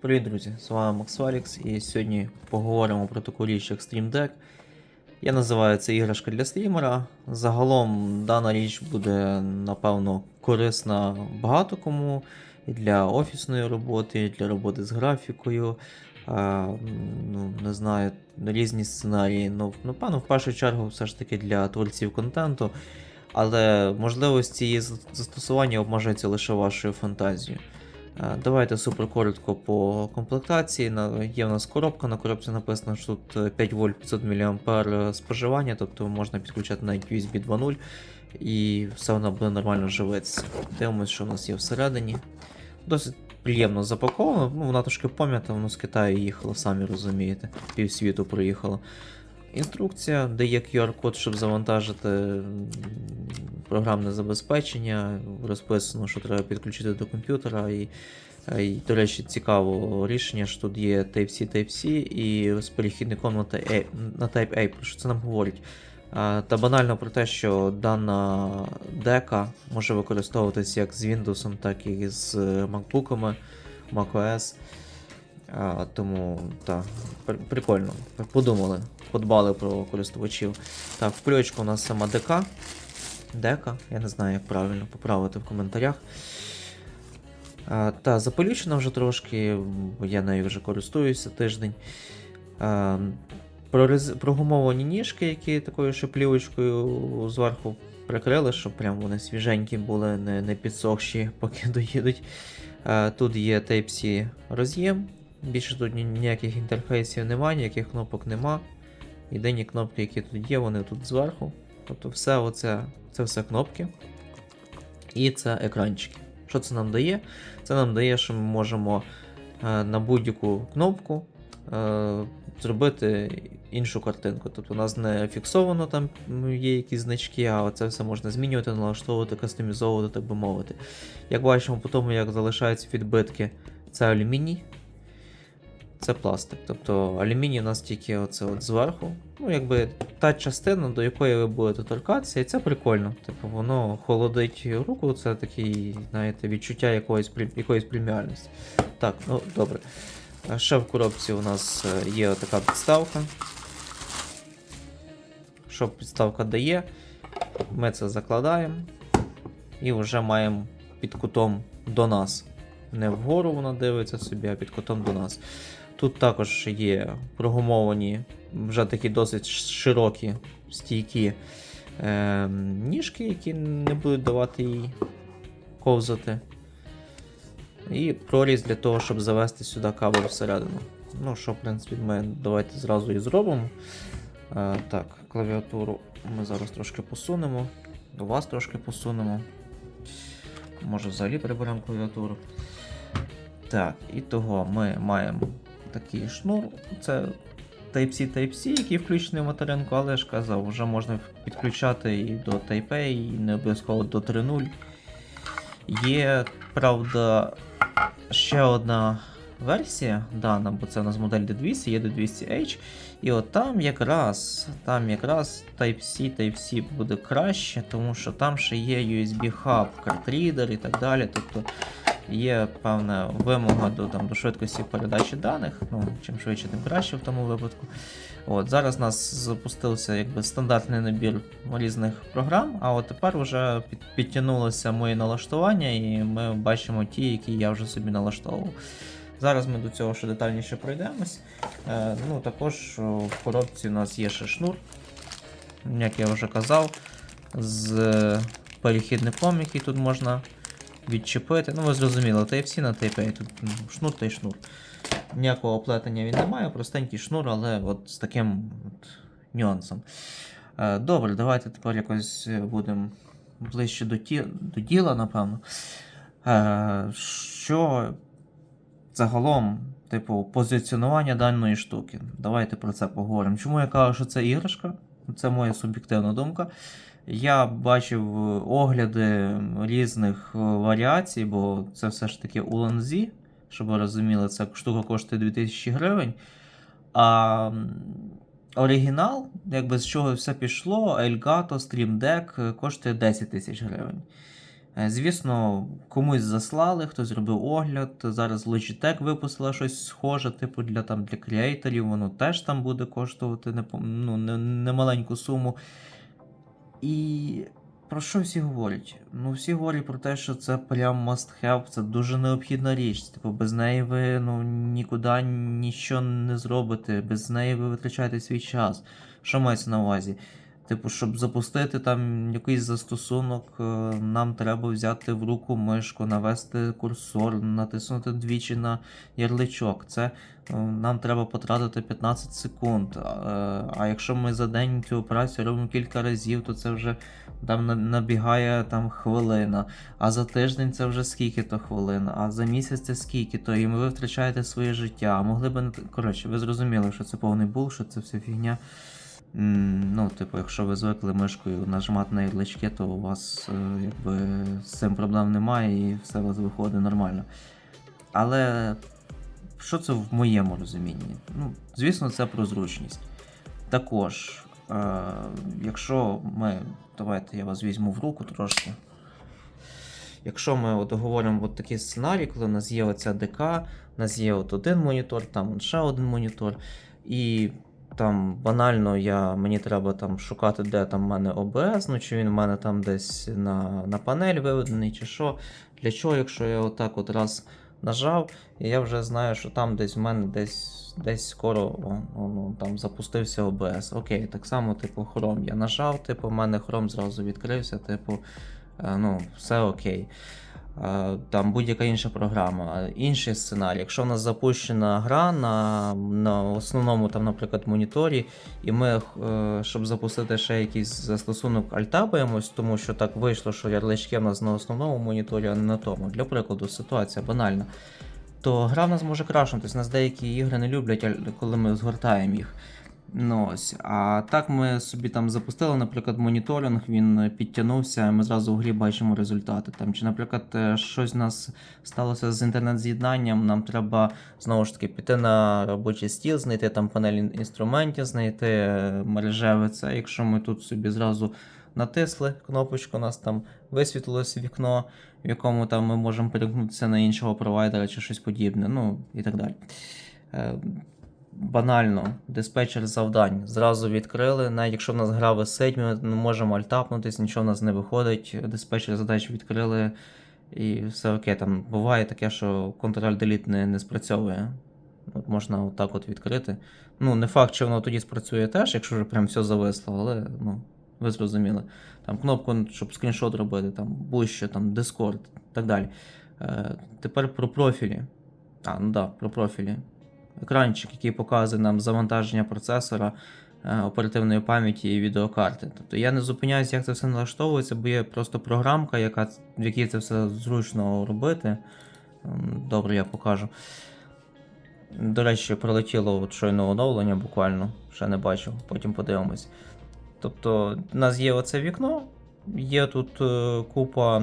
Привіт, друзі! З вами Макс Валікс, і сьогодні поговоримо про таку річ, як Stream Deck. Я називаю це іграшка для стрімера. Загалом дана річ буде, напевно, корисна багато кому і для офісної роботи, і для роботи з графікою. А, ну, не знаю, різні сценарії. Ну, напевно, в першу чергу, все ж таки для творців контенту. Але можливості її застосування обмежуються лише вашою фантазією. Е, Давайте супер коротко по комплектації. Є в нас коробка, на коробці написано, що тут е, 5 вольт 500 мА споживання, тобто можна підключати навіть USB 2.0 і все воно буде нормально живитися. Дивимось, що у нас є всередині. Досить приємно запаковано, ну, вона трошки пом'ята, воно з Китаю їхало, самі розумієте, півсвіту проїхало. Інструкція, де є QR-код, щоб завантажити програмне забезпечення. Розписано, що треба підключити до комп'ютера. І, е, і до речі, цікаво рішення, що тут є Type-C, Type-C і з перехідником на Type-A, про що це нам говорить. Та банально про те, що дана дека може використовуватися як з Windows, так і з MacBook'ами, macOS. А, тому так, пр- прикольно. Подумали, подбали про користувачів. Так, в пльочку у нас сама ДК. Дека, я не знаю, як правильно поправити в коментарях. А, та, запелючена вже трошки, я нею вже користуюся тиждень. А, прорез... Прогумовані ніжки, які такою шиплівочкою зверху прикрили, щоб прям вони свіженькі були, не, не підсохші, поки доїдуть. А, тут є Type-C роз'єм. Більше тут ніяких інтерфейсів немає, ніяких кнопок нема. Єдині кнопки, які тут є, вони тут зверху. Тобто все оце, це все кнопки. І це екранчики. Що це нам дає? Це нам дає, що ми можемо е, на будь-яку кнопку е, зробити іншу картинку. Тобто у нас не фіксовано там є якісь значки, а це все можна змінювати, налаштовувати, кастомізовувати, так би мовити. Як бачимо по тому, як залишаються відбитки, це алюміній. Це пластик. Тобто алюміній у нас тільки оце от зверху. Ну, якби та частина, до якої ви будете торкатися, і це прикольно. Типу, воно холодить руку, це такий, знаєте, відчуття якоїсь, якоїсь преміальності. Так, ну добре. Ще в коробці у нас е, є така підставка. Що підставка дає? Ми це закладаємо і вже маємо під кутом до нас. Не вгору вона дивиться собі, а під кутом до нас. Тут також є прогумовані, вже такі досить широкі, стійкі е, ніжки, які не будуть давати їй ковзати. І проріз для того, щоб завести сюди кабель всередину. Ну, що, в принципі, ми давайте зразу і зробимо. Е, так, клавіатуру ми зараз трошки посунемо. До вас трошки посунемо. Може взагалі приберемо клавіатуру. Так, і того ми маємо такий шнур. Це Type-C Type-C, який включений в материнку, але я ж казав, вже можна підключати і до Type-A, і не обов'язково до 3.0. Є, правда, ще одна версія дана, бо це у нас модель D200, є D200H. І от там якраз, там якраз Type-C, Type-C буде краще, тому що там ще є USB хаб, картрідер і так далі. Тобто є певна вимога до, там, до швидкості передачі даних. Ну, чим швидше, тим краще в тому випадку. От, зараз у нас запустився якби, стандартний набір різних програм, а от тепер вже під, підтягнулося моє налаштування, і ми бачимо ті, які я вже собі налаштовував. Зараз ми до цього ще детальніше пройдемось. Е, ну, також в коробці у нас є ще шнур, як я вже казав, з перехідником, який тут можна відчепити. Ну, ви зрозуміли, Type-C на Type-A, тут шнур та й шнур. Ніякого оплетення він не має, простенький шнур, але от з таким от нюансом. Е, Добре, давайте тепер якось будемо ближче до, ті, до діла, напевно. Е, Що загалом, типу, позиціонування даної штуки. Давайте про це поговоримо. Чому я кажу, що це іграшка? Це моя суб'єктивна думка. Я бачив огляди різних е, варіацій, бо це все ж таки Ulanzi, щоб ви розуміли, ця штука коштує 2000 гривень. А оригінал, якби з чого все пішло, Elgato Stream Deck е, коштує 10 тисяч гривень. Е, Звісно, комусь заслали, хтось зробив огляд. Зараз Logitech випустила щось схоже, типу для там для креаторів, воно теж там буде коштувати ну, не, немаленьку суму. І про що всі говорять? Ну, всі говорять про те, що це прям must have, це дуже необхідна річ. Типу, без неї ви ну, нікуди нічого не зробите, без неї ви витрачаєте свій час. Що мається на увазі? Типу, щоб запустити там якийсь застосунок, е, нам треба взяти в руку мишку, навести курсор, натиснути двічі на ярличок. Це е, нам треба потратити 15 секунд. Е, А якщо ми за день цю операцію робимо кілька разів, то це вже там набігає там хвилина. А за тиждень це вже скільки то хвилин, а за місяць це скільки то, і ви втрачаєте своє життя. А могли не коротше, ви зрозуміли, що це повний бул, що це все фігня. Ну, типу, якщо ви звикли мишкою нажимати на ярлички, то у вас е, якби з цим проблем немає і все у вас виходить нормально. Але що це в моєму розумінні? Ну, звісно, це про зручність. Також, е, якщо ми. Давайте я вас візьму в руку трошки. Якщо ми от говоримо от такий сценарій, коли у нас є оця ДК, у нас є от один монітор, там ще один монітор, і там банально я, мені треба там шукати, де там в мене ОБС, ну чи він в мене там десь на, на панель виведений, чи що. Для чого, якщо я отак от раз нажав, і я вже знаю, що там десь в мене десь десь скоро о, о, ну, там запустився ОБС. Окей, так само, типу, Chrome. Я нажав, типу, в мене Chrome зразу відкрився, типу, е, ну, все окей. Е, Там будь-яка інша програма. Інший сценарій. Якщо в нас запущена гра на, на основному, там, наприклад, моніторі, і ми, е, щоб запустити ще якийсь застосунок, альтабаємось, тому що так вийшло, що ярлички в нас на основному моніторі, а не на тому. Для прикладу, ситуація банальна. То гра в нас може крашнутись. Нас деякі ігри не люблять, коли ми згортаємо їх. Ну ось. А так ми собі там запустили, наприклад, моніторинг, він підтягнувся, ми зразу в грі бачимо результати. Там, чи, наприклад, е, щось у нас сталося з інтернет-з'єднанням, нам треба знову ж таки піти на робочий стіл, знайти там панель інструментів, знайти е, мережеве це. Якщо ми тут собі зразу натисли кнопочку, у нас там висвітлилось вікно, в якому там ми можемо перемкнутися на іншого провайдера чи щось подібне, ну і так далі. Банально, диспетчер завдань зразу відкрили. Навіть якщо в нас гра висить, ми не можемо альтапнутись, нічого в нас не виходить. Диспетчер задач відкрили і все окей. Там буває таке, що Ctrl-Delete не, не спрацьовує. От можна отак от відкрити. Ну, не факт, що воно тоді спрацює теж, якщо вже прям все зависло, але ну, ви зрозуміли. Там кнопку, щоб скріншот робити, там будь-що, там Discord і так далі. Е, тепер про профілі. А, ну да, про профілі екранчик, який показує нам завантаження процесора, е, оперативної пам'яті і відеокарти. Тобто я не зупиняюся, як це все налаштовується, бо є просто програмка, яка, в якій це все зручно робити. Добре, я покажу. До речі, пролетіло от щойно оновлення буквально, ще не бачив, потім подивимось. Тобто, у нас є оце вікно, є тут е, купа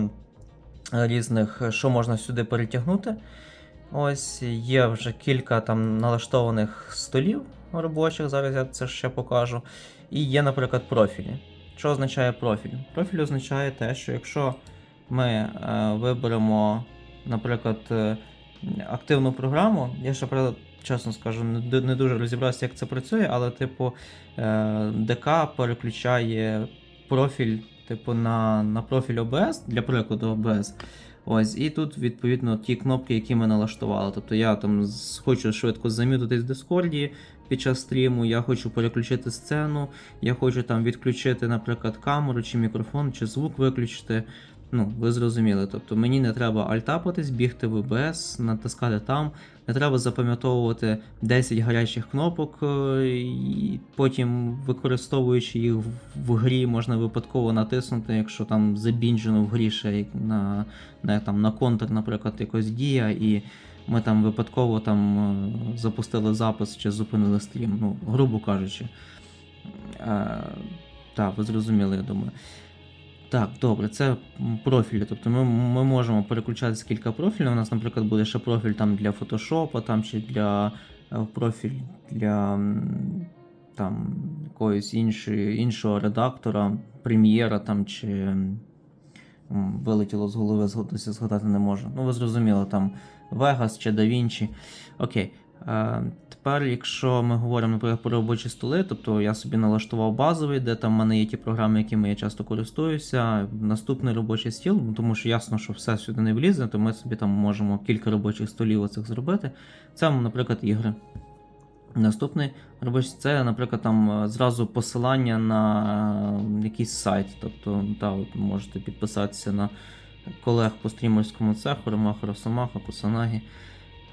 різних, що можна сюди перетягнути. Ось є вже кілька там налаштованих столів робочих, зараз я це ще покажу. І є, наприклад, профілі. Що означає профіль? Профіль означає те, що якщо ми е, виберемо, наприклад, е, активну програму, я ще правда, чесно скажу, не, не дуже розібрався, як це працює, але, типу, е, ДК переключає профіль, типу, на, на профіль OBS, для прикладу OBS. Ось, і тут, відповідно, ті кнопки, які ми налаштували. Тобто я там хочу швидко замітитись в Дискорді під час стріму, я хочу переключити сцену, я хочу там відключити, наприклад, камеру чи мікрофон, чи звук виключити. Ну, ви зрозуміли. Тобто мені не треба альтапатись, бігти в ОБС, натискати там, не треба запам'ятовувати 10 гарячих кнопок, е, і потім, використовуючи їх в- грі, можна випадково натиснути, якщо там забінджено в грі ще на, на, там, на контр, наприклад, якось дія, і ми там випадково там е, запустили запис чи зупинили стрім, ну, грубо кажучи. Е, так, ви зрозуміли, я думаю. Так, добре, це профілі. Тобто ми, ми можемо переключатися кілька профілів. У нас, наприклад, буде ще профіль там для Photoshop, там чи для е, профіль для там, якоїсь іншої, іншого редактора, прем'єра там чи, вилетіло з голови, згадати не можу. Ну, ви зрозуміли, там Vegas чи DaVinci. Окей. Е, тепер, якщо ми говоримо наприклад, про робочі столи, тобто я собі налаштував базовий, де там в мене є ті програми, якими я часто користуюся. Наступний робочий стіл, ну, тому що ясно, що все сюди не влізе, то ми собі там можемо кілька робочих столів оцих зробити. Це, наприклад, ігри. Наступний робочий це, наприклад, там е, зразу посилання на е, якийсь сайт. Тобто, та, от можете підписатися на колег по стрімерському цеху, Ромаха Росомаха, Кусанагі.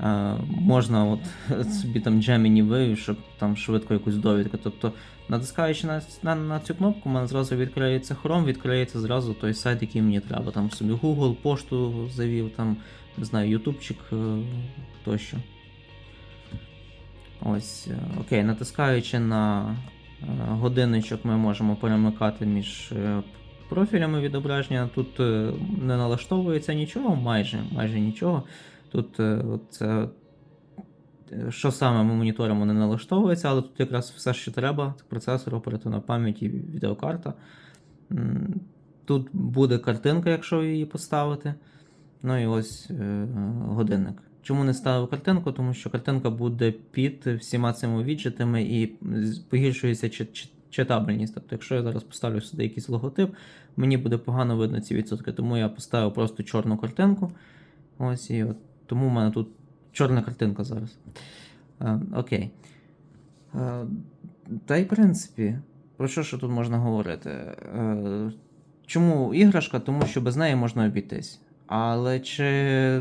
Е, можна от собі там Gemini вивів, щоб там швидко якусь довідку. Тобто, натискаючи на, на, на цю кнопку, у мене зразу відкриється Chrome, відкриється зразу той сайт, який мені треба. Там собі Google, пошту завів, там, не знаю, ютубчик е, тощо. Ось, е, окей, натискаючи на годинничок, ми можемо перемикати між профілями відображення. Тут не налаштовується нічого, майже, майже нічого. Тут е, це, е, що саме ми моніторимо, не налаштовується, але тут якраз все, що треба: це процесор, оперативна пам'ять і відеокарта. Тут буде картинка, якщо її поставити. Ну і ось е, годинник. Чому не ставив картинку? Тому що картинка буде під всіма цими віджитами і погіршується чит- чит- читабельність. Тобто, якщо я зараз поставлю сюди якийсь логотип, мені буде погано видно ці відсотки. Тому я поставив просто чорну картинку. Ось і от. Тому в мене тут чорна картинка зараз. Е, окей. Е, та й в принципі, про що ще тут можна говорити? Е, чому іграшка? Тому що без неї можна обійтись. Але чи,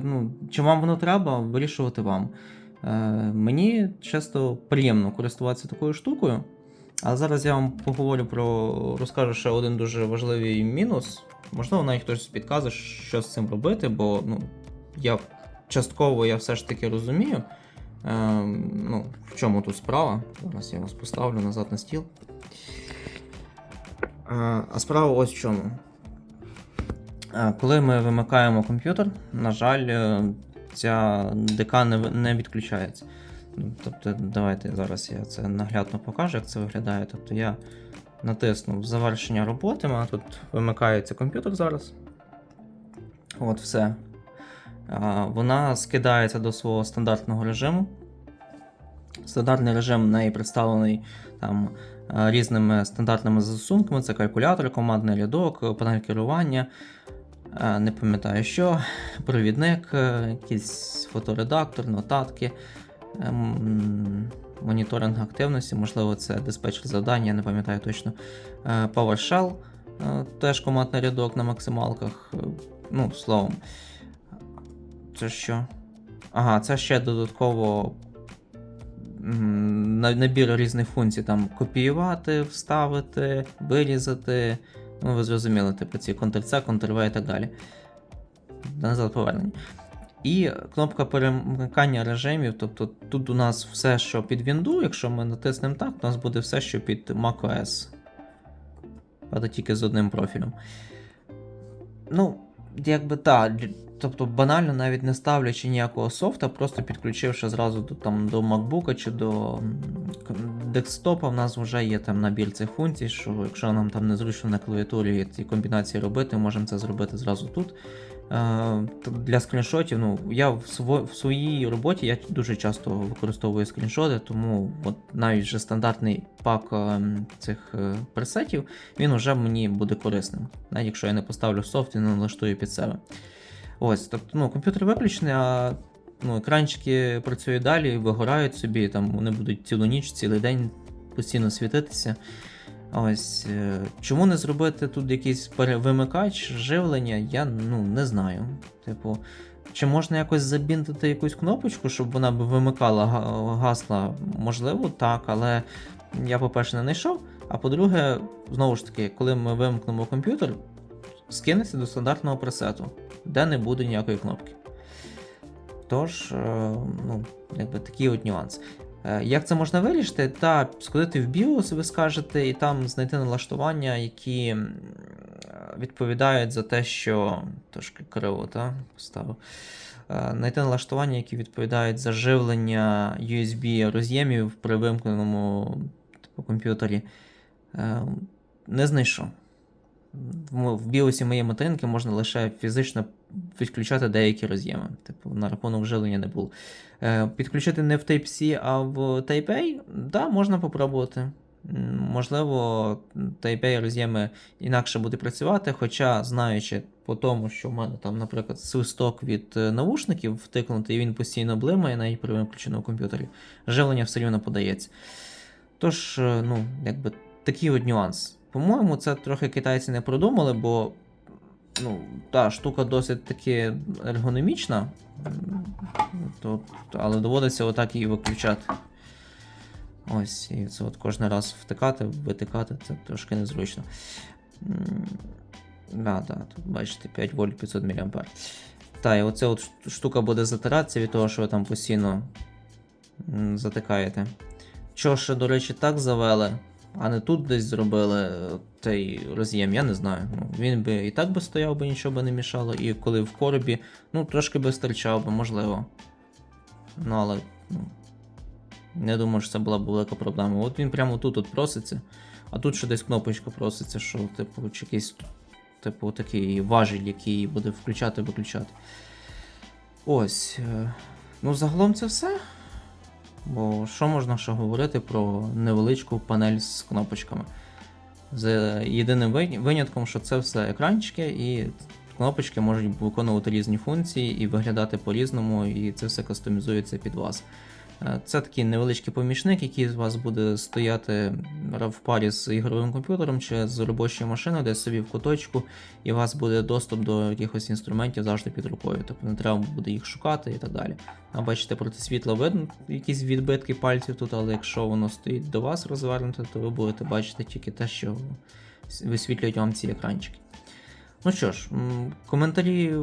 ну, чи вам воно треба, вирішувати вам. Е, мені часто приємно користуватися такою штукою. А зараз я вам поговорю про розкажу ще один дуже важливий мінус. Можливо, навіть хтось підкаже, що з цим робити, бо ну, я частково я все ж таки розумію. Е, ну, в чому тут справа? Зараз я вас поставлю назад на стіл. Е, а справа ось в чому. Е, Коли ми вимикаємо комп'ютер, на жаль, е, ця ДК не, не відключається. Ну, Тобто, давайте зараз я це наглядно покажу, як це виглядає. Тобто я натиснув завершення роботи, у мене тут вимикається комп'ютер зараз. От все. Вона скидається до свого стандартного режиму. Стандартний режим в неї представлений там е, різними стандартними застосунками: це калькулятор, командний рядок, панель керування. е, Не пам'ятаю що, провідник, е, якийсь фоторедактор, нотатки, ем, моніторинг активності, можливо, це диспетчер завдань, я не пам'ятаю точно. PowerShell, теж командний рядок на максималках. Ну, словом. Це що? Ага, це ще додатково набір різних функцій: там копіювати, вставити, вирізати. Ну, ви зрозуміли, типу ці Ctrl-C, Ctrl-V і так далі. Назад повернення. І кнопка перемикання режимів, тобто тут у нас все, що під Windows, якщо ми натиснемо так, у нас буде все, що під macOS. Правда, тільки з одним профілем. Ну, якби так. Тобто банально навіть не ставлячи ніякого софта, просто підключивши зразу до, там, до MacBook чи до десктопа, в нас вже є там набір цих функцій, що якщо нам там незручно на клавіатурі ці комбінації робити, можемо це зробити зразу тут. Е, Для скріншотів, ну, я в, в своїй роботі я дуже часто використовую скріншоти, тому от навіть вже стандартний пак ем, цих е, пресетів, він вже мені буде корисним. Навіть якщо я не поставлю софт і не налаштую під себе. Ось, тобто, ну, комп'ютер виключений, а ну, екранчики працюють далі, вигорають собі, там вони будуть цілу ніч, цілий день постійно світитися. Ось, е, чому не зробити тут якийсь перевимикач живлення, я ну, не знаю. Типу, чи можна якось забінтити якусь кнопочку, щоб вона б вимикала гасла? Можливо, так, але я, по-перше, не знайшов. А по-друге, знову ж таки, коли ми вимкнемо комп'ютер, скинеться до стандартного пресету, де не буде ніякої кнопки. Тож, е, ну, якби такий от нюанс. Е, Як це можна вирішити? Та сходити в BIOS, ви скажете, і там знайти налаштування, які відповідають за те, що. Трошки криво, та? Поставив. Е, Знайти налаштування, які відповідають за живлення USB роз'ємів при вимкненому типу, комп'ютері. Не знайшов. В біосі моєї материнки можна лише фізично відключати деякі роз'єми. Типу, на рахунок живлення не було. Е, підключити не в Type-C, а в Type-A, да, можна попробувати. Можливо, Type-A роз'єми інакше буде працювати, хоча, знаючи по тому, що в мене там, наприклад, свисток від е, навушників втикнутий, і він постійно блимає навіть при виключеному комп'ютері, живлення все рівно подається. Тож, е, ну, якби такий от нюанс. По-моєму, це трохи китайці не продумали, бо ну, та штука досить таки ергономічна, то, але доводиться отак її виключати. Ось, і це от кожен раз втикати, витикати, це трошки незручно. Да, да, тут бачите 5 вольт 500 мА. Та, і оця от штука буде затиратися від того, що ви там постійно затикаєте. Що ще, до речі, так завели, а не тут десь зробили е, цей роз'єм, я не знаю. Ну, він би і так би стояв, би нічого би не мішало, і коли в коробі, ну, трошки би стирчав би, можливо. Ну, але ну, не думаю, що це була б велика проблема. От він прямо тут от проситься, а тут ще десь кнопочка проситься, що, типу, чи якийсь, типу, такий важіль, який буде включати-виключати. Ось. е, Ну, загалом це все. Бо що можна ще говорити про невеличку панель з кнопочками? З єдиним винятком, що це все екранчики, і кнопочки можуть виконувати різні функції і виглядати по-різному, і це все кастомізується під вас. Е, Це такий невеличкий помічник, який з вас буде стояти в парі з ігровим комп'ютером чи з робочою машиною, десь собі в куточку, і у вас буде доступ до якихось інструментів завжди під рукою. Тобто не треба буде їх шукати і так далі. А бачите, проти світла видно якісь відбитки пальців тут, але якщо воно стоїть до вас розвернуте, то ви будете бачити тільки те, що висвітлюють вам ці екранчики. Ну що ж, коментарі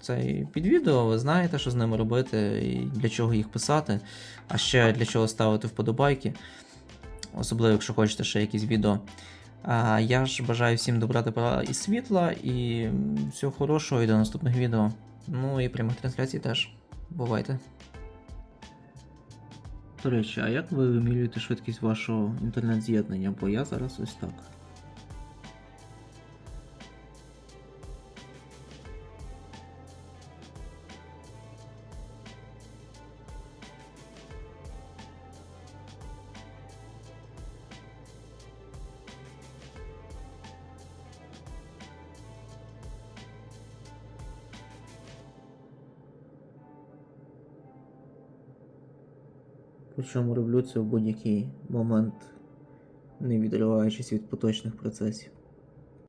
цей під відео, ви знаєте, що з ними робити і для чого їх писати, а ще для чого ставити вподобайки, особливо, якщо хочете ще якісь відео. А я ж бажаю всім добра добра і світла, і всього хорошого і до наступних відео. Ну і прямих трансляцій теж. Бувайте. До речі, а як ви вимірюєте швидкість вашого інтернет-з'єднання? Бо я зараз ось так. Причому роблю це в будь-який момент, не відриваючись від поточних процесів.